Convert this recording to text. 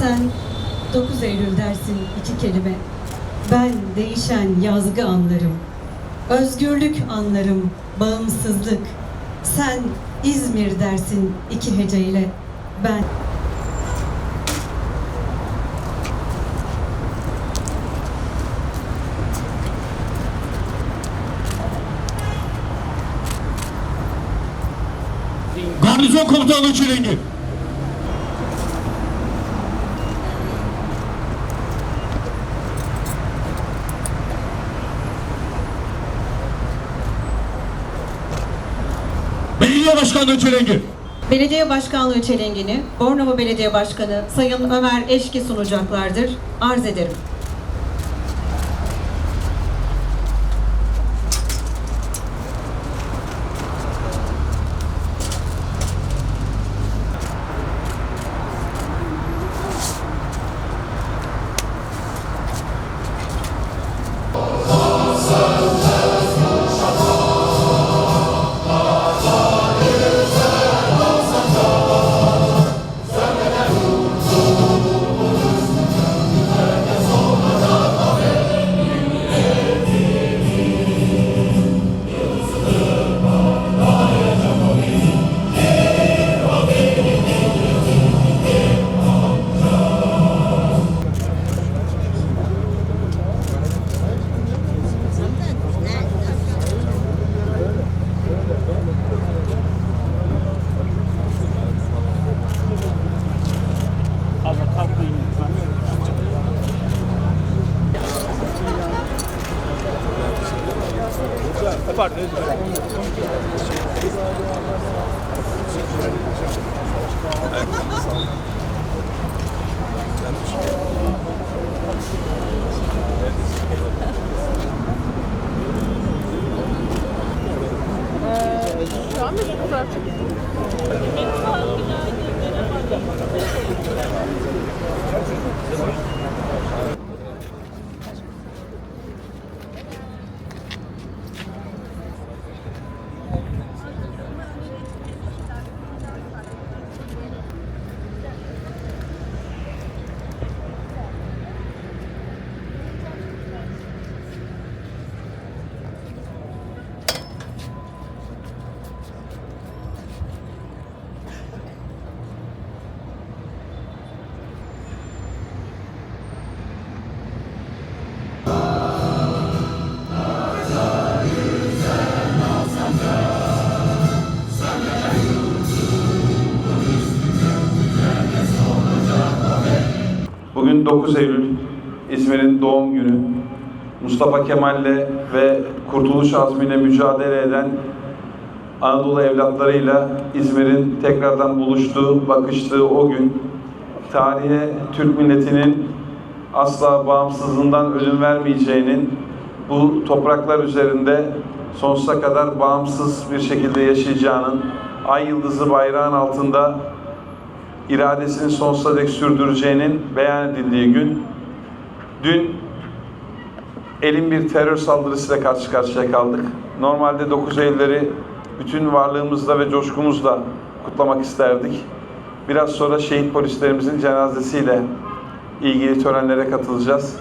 Sen 9 Eylül dersin iki kelime. Ben değişen yazgı anlarım. Özgürlük anlarım, bağımsızlık. Sen İzmir dersin iki heceyle. Ben Garnizon Komutanlığı Çilengi. Belediye Başkanlığı Çilengi. Belediye Başkanlığı çelengini Bornova Belediye Başkanı Sayın Ömer Eşki sunacaklardır. Arz ederim. Şu Bugün 9 Eylül İzmir'in doğum günü. Mustafa Kemal'le ve Kurtuluş Azmi'yle mücadele eden Anadolu evlatlarıyla İzmir'in tekrardan buluştuğu, bakıştığı o gün tarihe Türk milletinin asla bağımsızlığından ödün vermeyeceğinin bu topraklar üzerinde sonsuza kadar bağımsız bir şekilde yaşayacağının ay yıldızı bayrağın altında iradesini sonsuza dek sürdüreceğinin beyan edildiği gün, dün elin bir terör saldırısıyla karşı karşıya kaldık. Normalde 9 Eylül'leri bütün varlığımızla ve coşkumuzla kutlamak isterdik. Biraz sonra şehit polislerimizin cenazesiyle ilgili törenlere katılacağız.